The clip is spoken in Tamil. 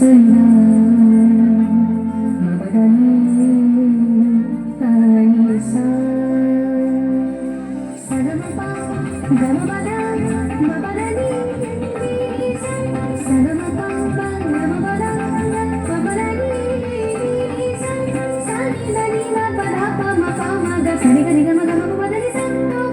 సరిగా నిగమ గమ పదని సంతో